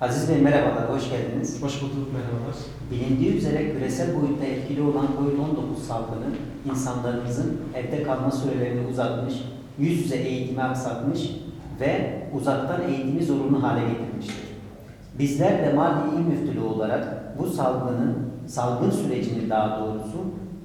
Aziz Bey merhabalar, hoş geldiniz. Hoş bulduk, merhabalar. Bilindiği üzere küresel boyutta etkili olan COVID-19 salgını insanlarımızın evde kalma sürelerini uzatmış, yüz yüze eğitimi aksatmış ve uzaktan eğitimi zorunlu hale getirmiştir. Bizler de Mardin İl Müftülüğü olarak bu salgının, salgın sürecini daha doğrusu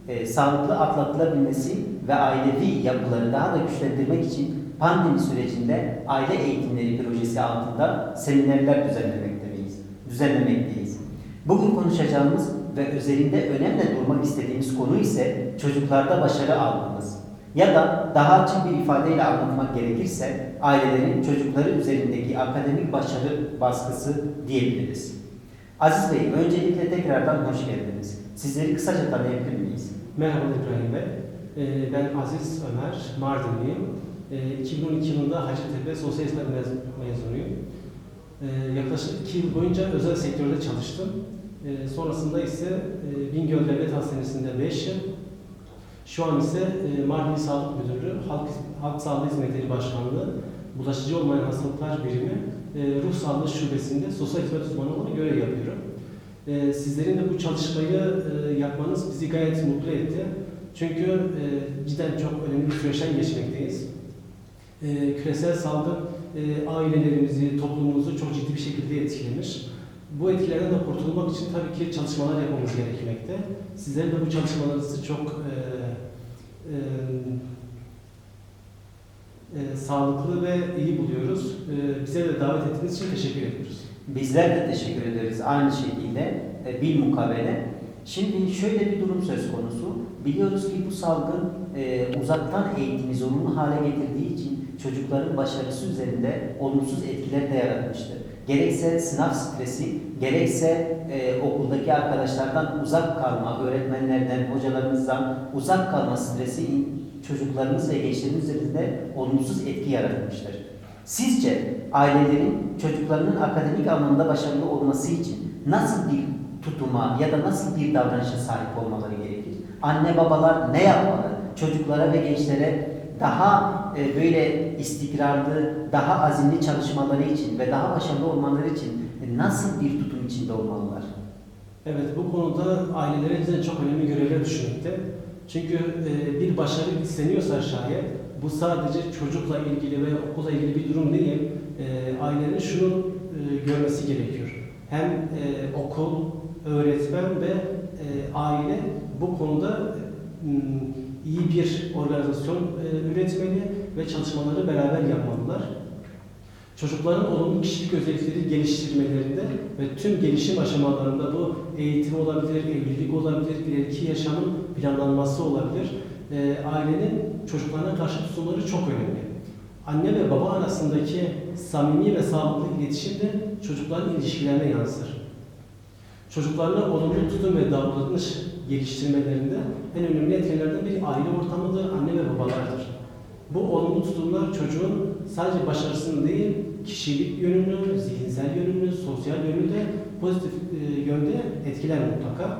e, sağlıklı atlatılabilmesi ve ailevi yapıları daha da güçlendirmek için pandemi sürecinde aile eğitimleri projesi altında seminerler düzenlemekteyiz. düzenlemekteyiz. Bugün konuşacağımız ve üzerinde önemli durmak istediğimiz konu ise çocuklarda başarı algımız. Ya da daha açık bir ifadeyle anlatmak gerekirse ailelerin çocukları üzerindeki akademik başarı baskısı diyebiliriz. Aziz Bey, öncelikle tekrardan hoş geldiniz. Sizleri kısaca tanıyabilir miyiz? Merhaba İbrahim Bey. Ee, Ben Aziz Ömer, Mardinliyim. Ee, 2012 yılında Hacettepe Sosyal Hizmet mez- mezunuyum. Ee, Yaklaşık 2 yıl boyunca özel sektörde çalıştım. Ee, Sonrasında ise e, Bingöl Devlet Hastanesi'nde 5 yıl, şu an ise e, Mardin Sağlık Müdürlüğü, Halk, Halk Sağlığı Hizmetleri Başkanlığı, Bulaşıcı Olmayan Hastalıklar Birimi, e, Ruh Sağlığı Şubesi'nde sosyal hizmet uzmanı olarak görev yapıyorum. E, Sizlerin de bu çalışmayı e, yapmanız bizi gayet mutlu etti. Çünkü e, cidden çok önemli bir süreçten geçmekteyiz. E, Küresel salgın e, ailelerimizi, toplumumuzu çok ciddi bir şekilde etkilemiş. Bu etkilerden de kurtulmak için tabii ki çalışmalar yapmamız gerekmekte. Sizlerin de bu çalışmalarınızı çok e, e, e, sağlıklı ve iyi buluyoruz. E, bize de davet ettiğiniz için teşekkür ediyoruz. Bizler de teşekkür ederiz aynı şekilde e, bil mukabele. Şimdi şöyle bir durum söz konusu. Biliyoruz ki bu salgın e, uzaktan eğitimi zorunlu hale getirdiği için çocukların başarısı üzerinde olumsuz etkiler de yaratmıştır. Gerekse sınav stresi, gerekse e, okuldaki arkadaşlardan uzak kalma, öğretmenlerden, hocalarımızdan uzak kalma stresi çocuklarımız ve gençlerimiz üzerinde olumsuz etki yaratmıştır. Sizce ailelerin çocuklarının akademik anlamda başarılı olması için nasıl bir tutuma ya da nasıl bir davranışa sahip olmaları gerekir? Anne babalar ne yapmalı? Çocuklara ve gençlere daha e, böyle istikrarlı, daha azimli çalışmaları için ve daha başarılı olmaları için e, nasıl bir tutum içinde olmalılar? Evet, bu konuda ailelere bize çok önemli görevler düşmekte. Çünkü e, bir başarı isteniyorsa şayet, bu sadece çocukla ilgili veya okulla ilgili bir durum değil, e, ailelerin şunu görmesi gerekiyor. Hem okul, öğretmen ve aile bu konuda iyi bir organizasyon üretmeli ve çalışmaları beraber yapmalılar. Çocukların olumlu kişilik özellikleri geliştirmelerinde ve tüm gelişim aşamalarında bu eğitim olabilir, evlilik olabilir, ileriki yaşamın planlanması olabilir. E, ailenin çocuklarına karşı tutumları çok önemli. Anne ve baba arasındaki samimi ve sağlıklı iletişim de çocukların ilişkilerine yansır. Çocuklarla olumlu tutum ve davranış geliştirmelerinde en önemli etkenlerden biri aile ortamıdır, anne ve babalardır. Bu olumlu tutumlar çocuğun sadece başarısını değil, kişilik yönünü, zihinsel yönünü, sosyal yönünü de pozitif e, yönde etkiler mutlaka.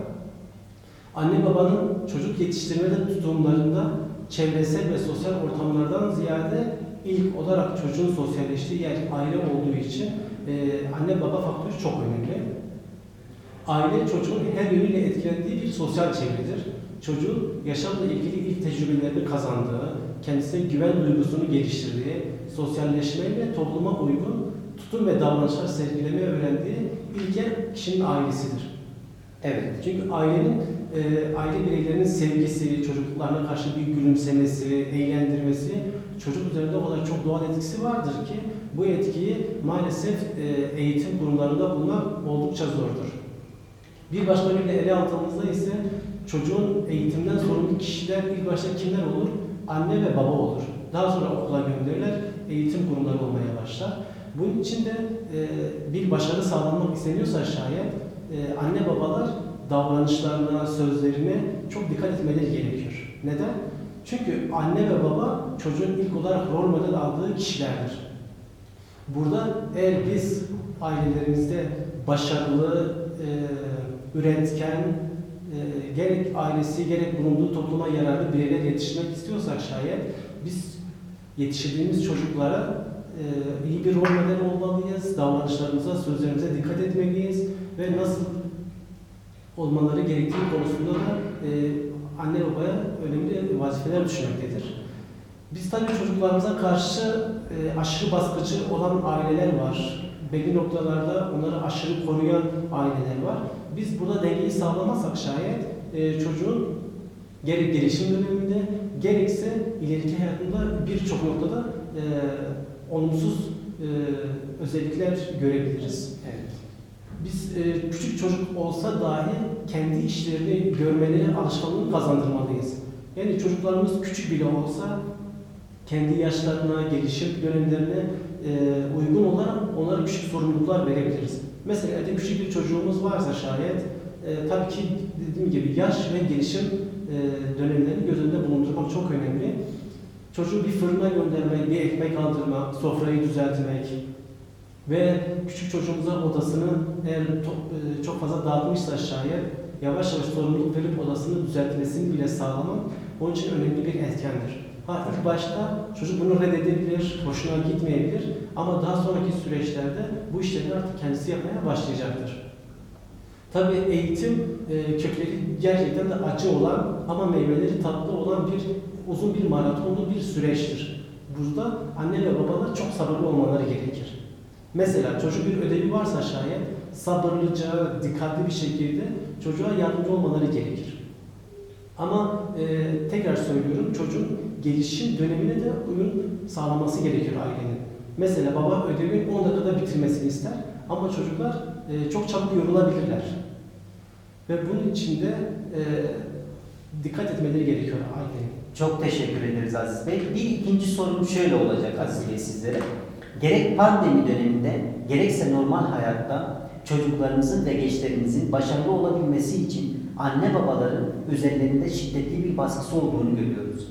Anne babanın çocuk yetiştirmede tutumlarında çevresel ve sosyal ortamlardan ziyade ilk olarak çocuğun sosyalleştiği yer aile olduğu için e, anne baba faktörü çok önemli. Aile çocuğun her yönüyle etkilendiği bir sosyal çevredir. Çocuğun yaşamla ilgili ilk tecrübelerini kazandığı, kendisine güven duygusunu geliştirdiği, sosyalleşme ve topluma uygun tutum ve davranışlar sergilemeyi öğrendiği ilk yer kişinin ailesidir. Evet. Çünkü ailenin, e, aile bireylerinin sevgisi, çocuklarına karşı bir gülümsemesi, eğlendirmesi çocuk üzerinde o kadar çok doğal etkisi vardır ki bu etkiyi maalesef e, eğitim kurumlarında bulmak oldukça zordur. Bir başka bir ele aldığımızda ise çocuğun eğitimden sorumlu kişiler ilk başta kimler olur? Anne ve baba olur. Daha sonra okula gönderilir, eğitim kurumları olmaya başlar. Bunun için de e, bir başarı sağlanmak isteniyorsa şayet e, anne babalar davranışlarına, sözlerine çok dikkat etmeleri gerekiyor. Neden? Çünkü anne ve baba çocuğun ilk olarak rol model aldığı kişilerdir. Burada eğer biz ailelerimizde başarılı, e, üretken, e, gerek ailesi gerek bulunduğu topluma yararlı bireyler yetiştirmek istiyorsak şayet biz yetiştirdiğimiz çocuklara e, iyi bir rol model olmalıyız. Davranışlarımıza, sözlerimize dikkat etmeliyiz ve nasıl olmaları gerektiği konusunda da e, anne babaya önemli vazifeler düşmektedir. Biz tabii çocuklarımıza karşı e, aşırı baskıcı olan aileler var. Belli noktalarda onları aşırı koruyan aileler var. Biz burada dengeyi sağlamazsak şayet e, çocuğun gerek gelişim döneminde gerekse ileriki hayatında birçok noktada e, olumsuz e, özellikler görebiliriz. Evet. Biz e, küçük çocuk olsa dahi kendi işlerini görmeleri alışkanlığını kazandırmalıyız. Yani çocuklarımız küçük bile olsa kendi yaşlarına, gelişim dönemlerine e, uygun olarak onlara küçük sorumluluklar verebiliriz. Mesela evde küçük bir çocuğumuz varsa şayet e, tabii ki dediğim gibi yaş ve gelişim e, dönemlerini göz önünde bulundurmak çok önemli. Çocuğu bir fırına göndermek, bir ekmek aldırmak, sofrayı düzeltmek, ve küçük çocuğumuza odasını eğer to- e, çok fazla dağıtmışsa şayet yavaş yavaş sorumluluk verip odasını düzeltmesini bile sağlamak onun için önemli bir etkendir. Ha başta çocuk bunu reddedebilir, hoşuna gitmeyebilir ama daha sonraki süreçlerde bu işleri artık kendisi yapmaya başlayacaktır. Tabii eğitim e, kökleri gerçekten de acı olan ama meyveleri tatlı olan bir uzun bir maratonlu bir süreçtir. Burada anne ve babalar çok sabırlı olmaları gerekir. Mesela çocuk bir ödevi varsa şayet sabırlıca, dikkatli bir şekilde çocuğa yardımcı olmaları gerekir. Ama e, tekrar söylüyorum çocuğun gelişim dönemine de uyum sağlaması gerekir ailenin. Mesela baba ödevi 10 dakikada bitirmesini ister ama çocuklar e, çok çabuk yorulabilirler. Ve bunun için de e, dikkat etmeleri gerekiyor ailenin. Çok teşekkür ederiz Aziz Bey. Bir ikinci sorum şöyle olacak Aziz Bey sizlere. Gerek pandemi döneminde gerekse normal hayatta çocuklarımızın ve gençlerimizin başarılı olabilmesi için anne babaların üzerlerinde şiddetli bir baskısı olduğunu görüyoruz.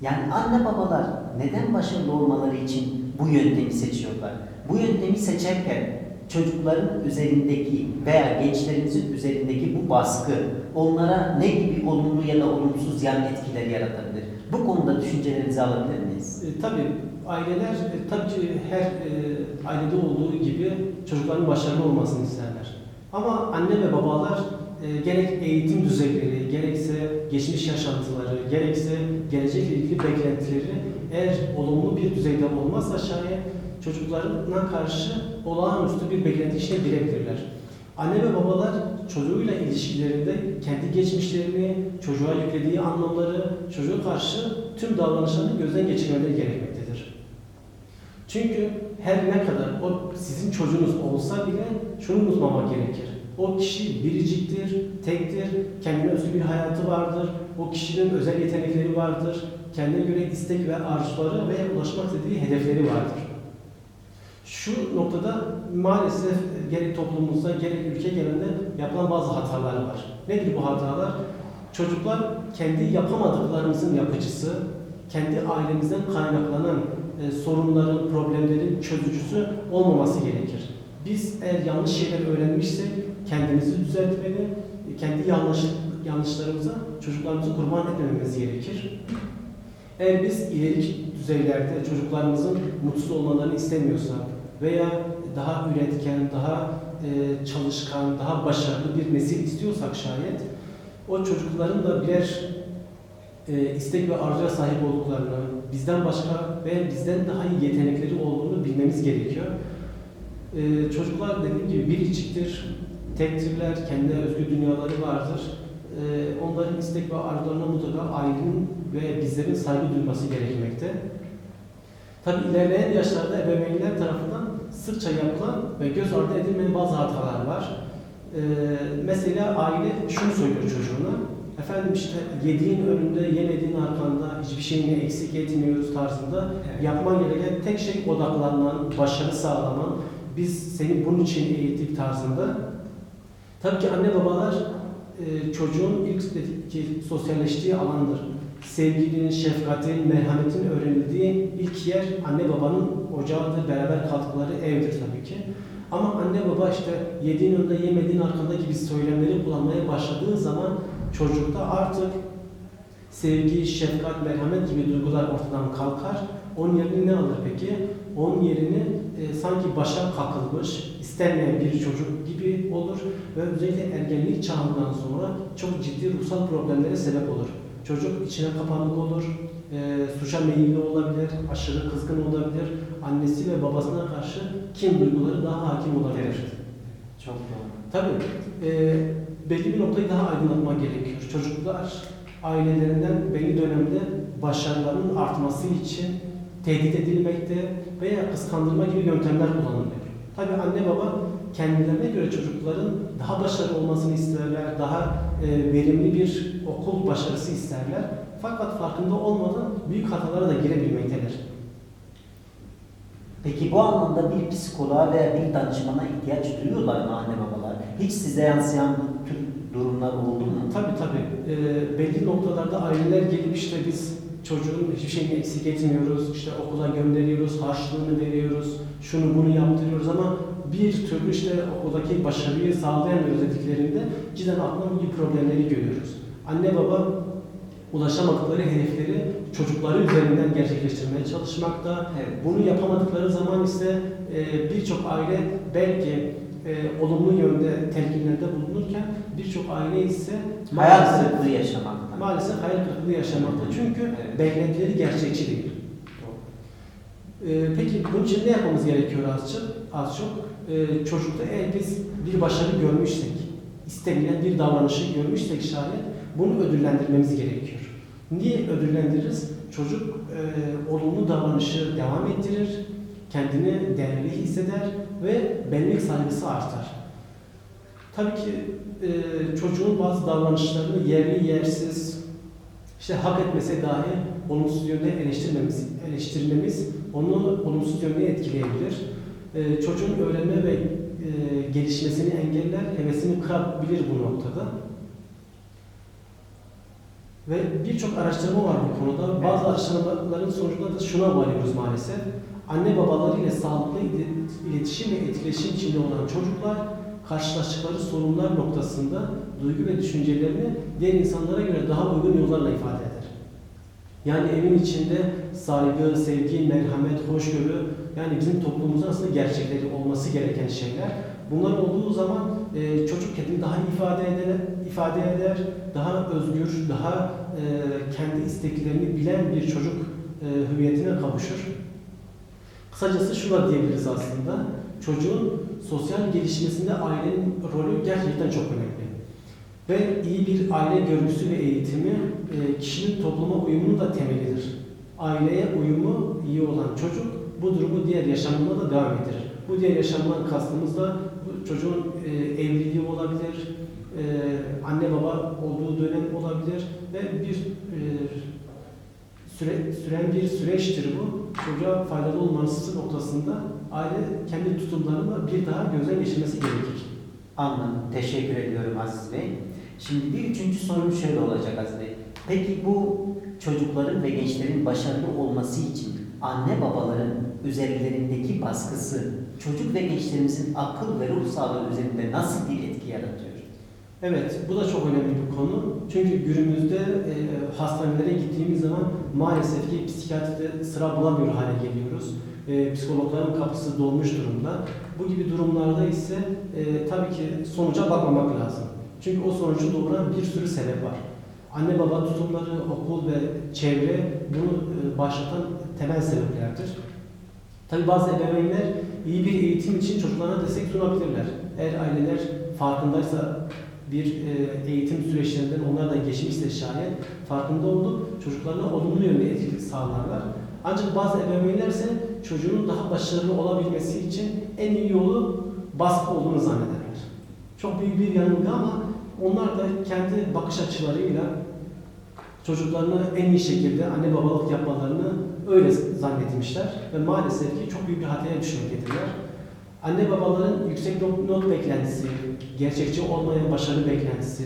Yani anne babalar neden başarılı olmaları için bu yöntemi seçiyorlar? Bu yöntemi seçerken çocukların üzerindeki veya gençlerimizin üzerindeki bu baskı onlara ne gibi olumlu ya da olumsuz yan etkiler yaratabilir? Bu konuda düşüncelerinizi alabilir miyiz? E, tabii aileler e, tabii her e, ailede olduğu gibi çocukların başarılı olmasını isterler. Ama anne ve babalar e, gerek eğitim düzeyleri, gerekse geçmiş yaşantıları, gerekse gelecekle ilgili beklentileri eğer olumlu bir düzeyde olmazsa şayet çocuklarına karşı olağanüstü bir beklenti içine girebilirler. Anne ve babalar çocuğuyla ilişkilerinde kendi geçmişlerini, çocuğa yüklediği anlamları, çocuğa karşı tüm davranışlarını gözden geçirmeleri gerekmektedir. Çünkü her ne kadar o sizin çocuğunuz olsa bile şunu unutmamak gerekir. O kişi biriciktir, tektir, kendine özgü bir hayatı vardır, o kişinin özel yetenekleri vardır, kendine göre istek ve arzuları ve ulaşmak istediği hedefleri vardır. Şu noktada maalesef gerek toplumumuzda gerek ülke genelinde yapılan bazı hatalar var. Nedir bu hatalar? Çocuklar kendi yapamadıklarımızın yapıcısı, kendi ailemizden kaynaklanan e, sorunların, problemlerin çözücüsü olmaması gerekir. Biz eğer yanlış şeyler öğrenmişsek kendimizi düzeltmeli, kendi yanlış, yanlışlarımıza çocuklarımızı kurban etmememiz gerekir. Eğer biz ileriki düzeylerde çocuklarımızın mutsuz olmalarını istemiyorsak veya daha üretken, daha e, çalışkan, daha başarılı bir nesil istiyorsak şayet o çocukların da birer e, istek ve arzuya sahip olduklarını, bizden başka ve bizden daha iyi yetenekleri olduğunu bilmemiz gerekiyor. E, çocuklar dediğim gibi biriciktir, tektirler, kendine özgü dünyaları vardır. E, onların istek ve arzularına mutlaka ailenin ve bizlerin saygı duyması gerekmekte. Tabi ilerleyen yaşlarda ebeveynler tarafından sıkça yapılan ve göz ardı edilmeyen bazı hatalar var. Ee, mesela aile şunu söylüyor çocuğuna, efendim işte yediğin önünde, yemediğin arkanda, hiçbir şeyini eksik etmiyoruz tarzında Evet. yapman gereken tek şey odaklanman, başarı sağlaman, biz seni bunun için eğittik tarzında. Tabii ki anne babalar e, çocuğun ilk ki sosyalleştiği alandır. Sevginin, şefkatin, merhametin öğrenildiği ilk yer anne babanın ocağıdır, beraber kaldıkları evdir tabii ki. Ama anne baba işte yediğin önünde yemediğin arkanda gibi söylemleri kullanmaya başladığı zaman çocukta artık sevgi, şefkat, merhamet gibi duygular ortadan kalkar. Onun yerine ne alır peki? onun yerini e, sanki başa kakılmış, istenmeyen bir çocuk gibi olur ve özellikle ergenlik çağından sonra çok ciddi ruhsal problemlere sebep olur. Çocuk içine kapanık olur, e, suça meyilli olabilir, aşırı kızgın olabilir, annesi ve babasına karşı kin duyguları daha hakim olabilir. Evet. Çok doğru. Tabii e, belli bir noktayı daha aydınlatmak gerekiyor. Çocuklar ailelerinden belli dönemde başarılarının artması için tehdit edilmekte veya kıskandırma gibi yöntemler kullanılıyor. Tabii anne baba kendilerine göre çocukların daha başarılı olmasını isterler, daha e, verimli bir okul başarısı isterler. Fakat farkında olmadan büyük hatalara da girebilmektedir. Peki bu anlamda bir psikoloğa veya bir danışmana ihtiyaç duyuyorlar mı anne babalar? Hiç size yansıyan bu tür durumlar oldu mu? Tabii tabii. Ee, belli noktalarda aileler gelip işte biz çocuğun hiçbir şeyini eksik etmiyoruz, işte okula gönderiyoruz, harçlığını veriyoruz, şunu bunu yaptırıyoruz ama bir türlü işte okuldaki başarıyı sağlayamıyoruz dediklerinde cidden aklına bu gibi problemleri görüyoruz. Anne baba ulaşamadıkları hedefleri çocukları üzerinden gerçekleştirmeye çalışmakta. Evet. Bunu yapamadıkları zaman ise birçok aile belki e, olumlu yönde telkinlerde bulunurken birçok aile ise Hayal kırıklığı yaşamaktan. maalesef hayal kırıklığı yaşamakta. Çünkü Evet. beklentileri gerçekçi değil. E, peki bunun için ne yapmamız gerekiyor az çok? Az çok e, çocukta eğer biz bir başarı görmüşsek, istenilen bir davranışı görmüşsek şayet bunu ödüllendirmemiz gerekiyor. Niye ödüllendiririz? Çocuk e, olumlu davranışı devam ettirir, kendini değerli hisseder ve benlik saygısı artar. Tabii ki e, çocuğun bazı davranışlarını yerli yersiz, işte hak etmese dahi olumsuz yönde eleştirmemiz, eleştirmemiz onu olumsuz yönde etkileyebilir. E, çocuğun öğrenme ve e, gelişmesini engeller, hevesini kırabilir bu noktada. Ve birçok araştırma var bu konuda. Bazı araştırmaların sonucunda da şuna varıyoruz maalesef. Anne babalarıyla sağlıklı iletişim ve etkileşim içinde olan çocuklar karşılaştıkları sorunlar noktasında duygu ve düşüncelerini diğer insanlara göre daha uygun yollarla ifade eder. Yani evin içinde saygı, sevgi, merhamet, hoşgörü yani bizim toplumumuzun aslında gerçekleri olması gereken şeyler. Bunlar olduğu zaman e, çocuk kendini daha ifade eder, ifade eder, daha özgür, daha e, kendi isteklerini bilen bir çocuk e, hüviyetine kavuşur. Kısacası şu da diyebiliriz aslında. Çocuğun sosyal gelişmesinde ailenin rolü gerçekten çok önemli. Ve iyi bir aile görgüsü ve eğitimi e, kişinin topluma uyumunun da temelidir. Aileye uyumu iyi olan çocuk bu durumu diğer yaşamında da devam ettirir. Bu diğer yaşamdan kastımız da çocuğun e, evliliği olabilir, e, anne baba olduğu dönem olabilir ve bir süre, süren bir süreçtir bu. Çocuğa faydalı olması noktasında aile kendi tutumlarını bir daha gözden geçirmesi gerekir. Anladım. Teşekkür ediyorum Aziz Bey. Şimdi bir üçüncü sorum şöyle olacak Aziz Bey. Peki bu çocukların ve gençlerin başarılı olması için anne babaların üzerlerindeki baskısı çocuk ve gençlerimizin akıl ve ruh sağlığı üzerinde nasıl bir etki yaratıyor? Evet, bu da çok önemli bir konu. Çünkü günümüzde e, hastanelere gittiğimiz zaman maalesef ki psikiyatride sıra bulamıyor hale geliyoruz. E, psikologların kapısı dolmuş durumda. Bu gibi durumlarda ise e, tabii ki sonuca bakmamak lazım. Çünkü o sonucu doğuran bir sürü sebep var. Anne baba tutumları, okul ve çevre bunu e, başlatan temel sebeplerdir. Tabii bazı ebeveynler iyi bir eğitim için çocuklarına destek sunabilirler. Eğer aileler farkındaysa bir e, eğitim süreçlerinden onlar da geçmişse şayet farkında olup çocuklarına olumlu yönde etki sağlarlar. Ancak bazı ebeveynler ise çocuğun daha başarılı olabilmesi için en iyi yolu baskı olduğunu zannederler. Çok büyük bir yanılgı ama onlar da kendi bakış açılarıyla çocuklarını en iyi şekilde anne babalık yapmalarını öyle zannetmişler ve maalesef ki çok büyük bir hataya düşmektedirler. Anne babaların yüksek not, beklentisi, gerçekçi olmayan başarı beklentisi,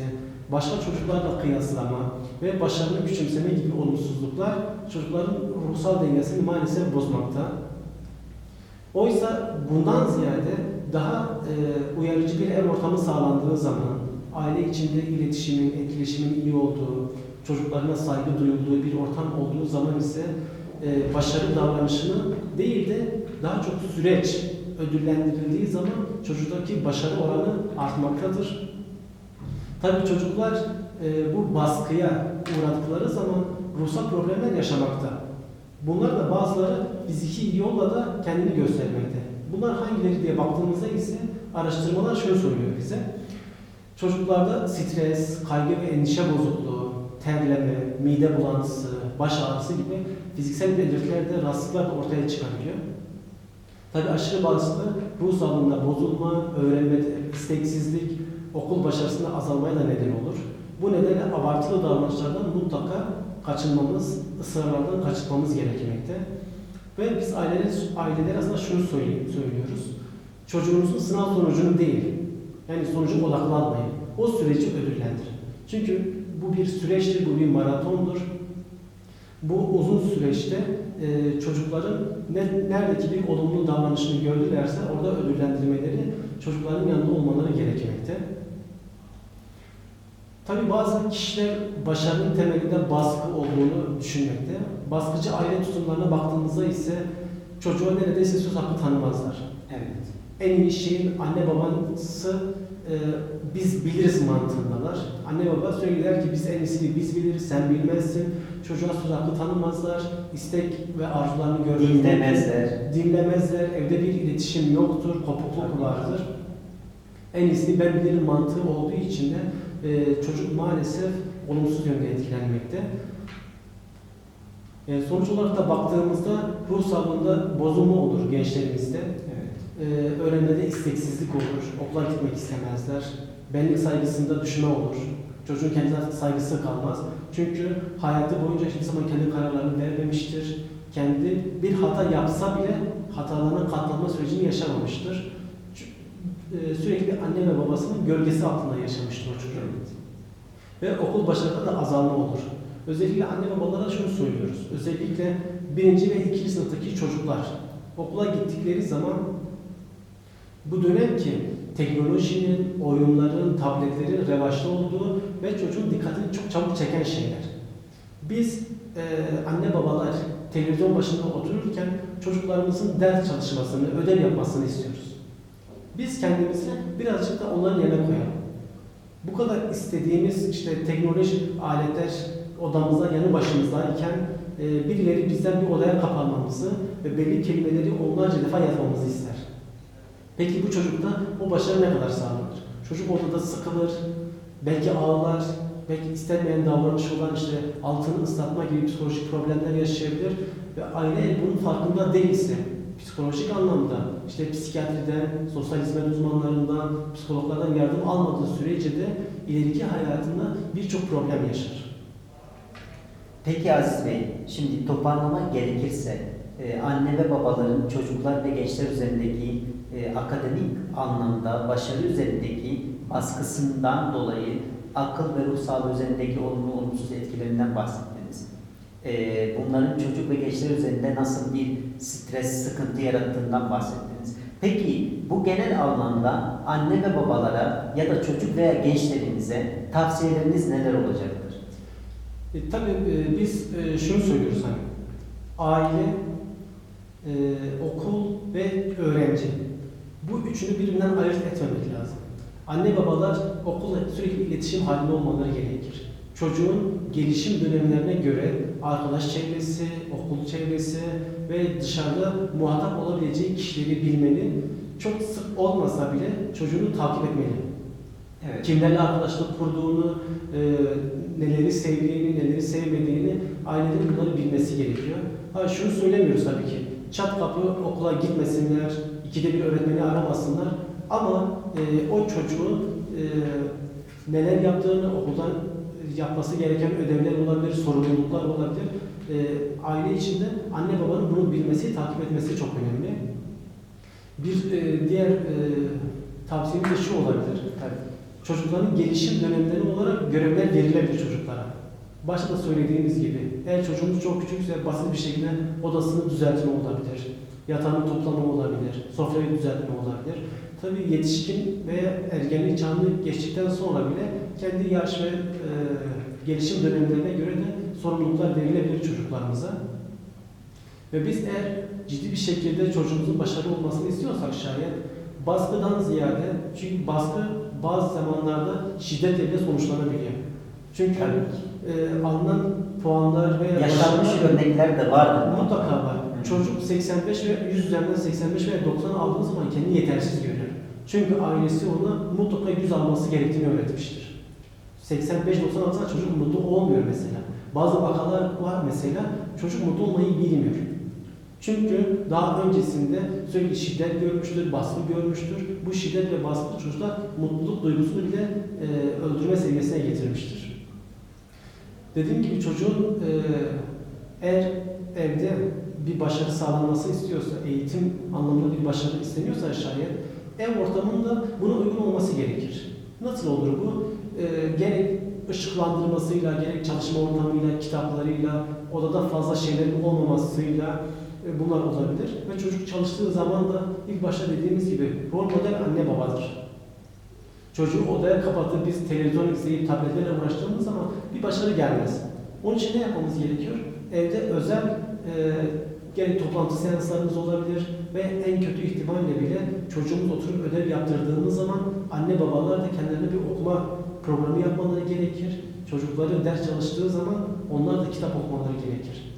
başka çocuklarla kıyaslama ve başarını küçümseme gibi olumsuzluklar çocukların ruhsal dengesini maalesef bozmakta. Oysa bundan ziyade daha e, uyarıcı bir ev ortamı sağlandığı zaman, aile içinde iletişimin, etkileşimin iyi olduğu, çocuklarına saygı duyulduğu bir ortam olduğu zaman ise e, başarı davranışını değil de daha çok süreç ödüllendirildiği zaman çocuktaki başarı oranı artmaktadır. Tabii çocuklar e, bu baskıya uğradıkları zaman ruhsal problemler yaşamakta. Bunlar da bazıları fiziki yolla da kendini göstermekte. Bunlar hangileri diye baktığımızda ise araştırmalar şöyle söylüyor bize. Çocuklarda stres, kaygı ve endişe bozukluğu, terleme, mide bulantısı, baş ağrısı gibi fiziksel belirtilerde rahatsızlıklar ortaya çıkabiliyor. Tabii aşırı baskı ruh sağlığında bozulma, öğrenmede isteksizlik, okul başarısında azalmaya da neden olur. Bu nedenle abartılı davranışlardan mutlaka kaçınmamız, ısrarlardan kaçınmamız gerekmekte. Ve biz aileler, aileler aslında şunu söylüyoruz. Çocuğunuzun sınav sonucunu değil, yani sonucu odaklanmayın. O süreci ödüllendirin. Çünkü bu bir süreçtir, bu bir maratondur. Bu uzun süreçte e, çocukların ne, neredeki bir olumlu davranışını gördülerse orada ödüllendirmeleri çocukların yanında olmaları gerekmekte. Tabi bazı kişiler başarının temelinde baskı olduğunu düşünmekte. Baskıcı aile tutumlarına baktığımızda ise çocuğa neredeyse söz hakkı tanımazlar. Evet. En iyi şeyin anne babası e, biz biliriz mantığındalar. Anne baba söyler ki biz en iyisini biz biliriz, sen bilmezsin. Çocuğa söz hakkı tanımazlar. istek ve arzularını gördüğünde Dinlemezler. dinlemezler. Evde bir iletişim yoktur, kopukluk vardır. En iyisini ben bilirim mantığı olduğu için de e, çocuk maalesef olumsuz yönde etkilenmekte. E, sonuç olarak da baktığımızda ruh sağlığında bozulma olur gençlerimizde. Ee, öğrenmede isteksizlik olur, okula gitmek istemezler, benlik saygısında düşme olur. Çocuğun kendine saygısı kalmaz. Çünkü hayatı boyunca hiçbir zaman kendi kararlarını vermemiştir. Kendi bir hata yapsa bile hatalarına katlanma sürecini yaşamamıştır. Ç- e, Sürekli anne ve babasının gölgesi altında yaşamıştır o çocuk. Ve okul başarıda da azalma olur. Özellikle anne babalara şunu söylüyoruz. Özellikle birinci ve ikinci sınıftaki çocuklar okula gittikleri zaman bu dönem ki teknolojinin, oyunların, tabletlerin revaçta olduğu ve çocuğun dikkatini çok çabuk çeken şeyler. Biz e, anne babalar televizyon başında otururken çocuklarımızın ders çalışmasını, ödev yapmasını istiyoruz. Biz kendimizi birazcık da onların yerine koyalım. Bu kadar istediğimiz işte teknolojik aletler odamızda yanı başımızdayken e, birileri bizden bir odaya kapanmamızı ve belli kelimeleri onlarca defa yazmamızı ister. Peki bu çocukta o başarı ne kadar sağlanır? Çocuk ortada sıkılır, belki ağlar, belki istenmeyen davranış olan işte altını ıslatma gibi psikolojik problemler yaşayabilir ve aile bunun farkında değilse psikolojik anlamda işte psikiyatriden, sosyal hizmet uzmanlarından, psikologlardan yardım almadığı sürece de ileriki hayatında birçok problem yaşar. Peki Aziz Bey, şimdi toparlamak gerekirse e, anne ve babaların çocuklar ve gençler üzerindeki e, akademik anlamda başarı üzerindeki baskısından dolayı akıl ve ruh sağlığı üzerindeki olumlu olumsuz etkilerinden bahsettiniz. E, bunların çocuk ve gençler üzerinde nasıl bir stres, sıkıntı yarattığından bahsettiniz. Peki bu genel anlamda anne ve babalara ya da çocuk veya gençlerimize tavsiyeleriniz neler olacaktır? E, tabii e, biz e, şunu söylüyoruz hani aile, e, okul ve öğrenci. Bu üçünü birbirinden ayırt etmemek lazım. Anne babalar okulla sürekli iletişim halinde olmaları gerekir. Çocuğun gelişim dönemlerine göre arkadaş çevresi, okul çevresi ve dışarıda muhatap olabileceği kişileri bilmeli. Çok sık olmasa bile çocuğunu takip etmeli. Evet. Kimlerle arkadaşlık kurduğunu, e, neleri sevdiğini, neleri sevmediğini ailelerin bunları bilmesi gerekiyor. Ha şunu söylemiyoruz tabii ki. Çat kapı okula gitmesinler, ikide bir öğretmeni aramasınlar. Ama e, o çocuğun e, neler yaptığını, okuldan yapması gereken ödevler olabilir, sorumluluklar olabilir. E, aile içinde anne babanın bunu bilmesi, takip etmesi çok önemli. Bir e, diğer e, tavsiyemiz de şu olabilir. Tabii. Çocukların gelişim dönemleri olarak görevler verilebilir çocuklara. Başta söylediğimiz gibi, eğer çocuğumuz çok küçükse basit bir şekilde odasını düzeltme olabilir, yatağını toplama olabilir, sofrayı düzeltme olabilir. Tabii yetişkin veya ergenlik çağını geçtikten sonra bile kendi yaş ve e, gelişim dönemlerine göre de sorumluluklar verilebilir çocuklarımıza. Ve biz eğer ciddi bir şekilde çocuğumuzun başarılı olmasını istiyorsak şayet baskıdan ziyade çünkü baskı bazı zamanlarda şiddet ile sonuçlanabiliyor. Çünkü e, alınan puanlar veya Yaşanmış örnekler de vardır. Mutlaka var. Çocuk 85 ve 100 üzerinden 85 veya 90 aldığı zaman kendini yetersiz görüyor. Çünkü ailesi ona mutlaka 100 alması gerektiğini öğretmiştir. 85-90 alırsa çocuk mutlu olmuyor mesela. Bazı vakalar var mesela çocuk mutlu olmayı bilmiyor. Çünkü daha öncesinde sürekli şiddet görmüştür, baskı görmüştür. Bu şiddet ve baskı çocuklar mutluluk duygusunu bile e, öldürme seviyesine getirmiştir. Dediğim gibi çocuğun e, eğer evde bir başarı sağlanması istiyorsa, eğitim anlamında bir başarı isteniyorsa şayet ev ortamında buna uygun olması gerekir. Nasıl olur bu? E, gerek ışıklandırmasıyla, gerek çalışma ortamıyla, kitaplarıyla, odada fazla şeylerin olmamasıyla e, bunlar olabilir. Ve çocuk çalıştığı zaman da ilk başta dediğimiz gibi rol model anne babadır. Çocuğu odaya kapatıp biz televizyon izleyip tabletlerle uğraştığımız zaman bir başarı gelmez. Onun için ne yapmamız gerekiyor? Evde özel e, gerek toplantı seanslarımız olabilir ve en kötü ihtimalle bile çocuğumuz oturup ödev yaptırdığımız zaman anne babalar da kendilerine bir okuma programı yapmaları gerekir. Çocukları ders çalıştığı zaman onlar da kitap okumaları gerekir.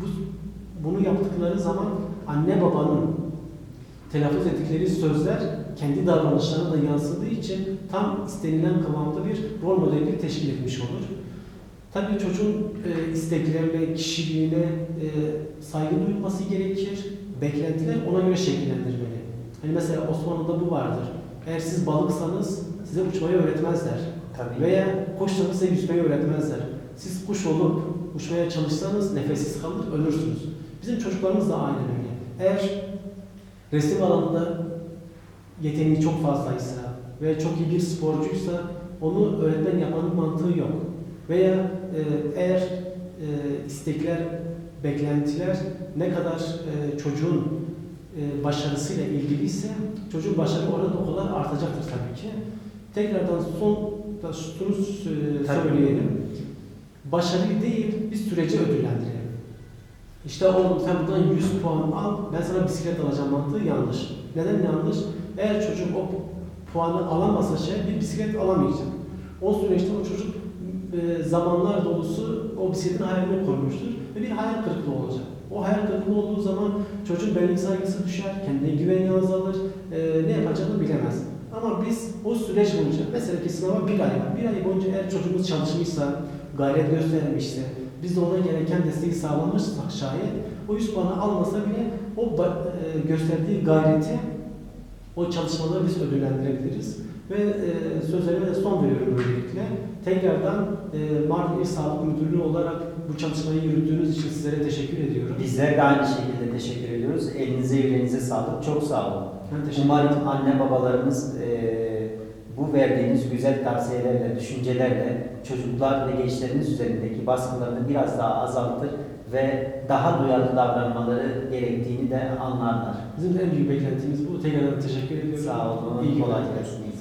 Bu, bunu yaptıkları zaman anne babanın telaffuz ettikleri sözler kendi davranışlarına da yansıdığı için tam istenilen kıvamda bir rol modeli teşkil etmiş olur. Tabii çocuğun e, isteklerine, kişiliğine e, saygı duyulması gerekir. Beklentiler ona göre şekillendirmeli. Hani mesela Osmanlı'da bu vardır. Eğer siz balıksanız size uçmayı öğretmezler. Tabii. Veya kuşsanız size yüzmeyi öğretmezler. Siz kuş olup uçmaya çalışsanız nefessiz kalır, ölürsünüz. Bizim çocuklarımız da aynen öyle. Eğer resim alanında yeteneği çok fazlaysa ve çok iyi bir sporcuysa onu öğretmen yapmanın mantığı yok. Veya eğer e, istekler, beklentiler ne kadar e, çocuğun e, başarısıyla ilgiliyse çocuğun başarı oranı o kadar artacaktır tabii ki. Tekrardan son da şunu e, söyleyelim. Başarıyı değil, bir süreci ödüllendirelim. İşte oğlum sen buradan 100 puan al, ben sana bisiklet alacağım mantığı yanlış. Neden yanlış? Eğer çocuk o puanı alamasa şey, bir bisiklet alamayacak. O süreçte o çocuk e, zamanlar dolusu o bisikletin hayalini koymuştur ve bir hayal kırıklığı olacak. O hayal kırıklığı olduğu zaman çocuğun benlik saygısı düşer, kendine güveni azalır, e, ne yapacağını bilemez. Ama biz o süreç boyunca, mesela ki sınava bir ay var, bir ay boyunca eğer çocuğumuz çalışmışsa, gayret göstermişse, biz de ona gereken desteği sağlamışsak şayet, o 100 puanı almasa bile o e, gösterdiği gayreti, o çalışmaları biz ödüllendirebiliriz. Ve e, sözlerime de son veriyorum böylelikle. Tekrardan e, Mardin İl Sağlık Müdürlüğü olarak bu çalışmayı yürüttüğünüz için sizlere teşekkür ediyorum. Bizler de aynı şekilde teşekkür ediyoruz. Elinize yüreğinize sağlık. Çok sağ olun. Umarım anne babalarımız eee, bu verdiğiniz güzel tavsiyelerle, düşüncelerle çocuklar ve gençlerimiz üzerindeki baskılarını biraz daha azaltır ve daha duyarlı davranmaları gerektiğini de anlarlar. Bizim en büyük beklentimiz bu. Tekrardan teşekkür ediyorum. Sağ olun. İyi Kolay gelsin.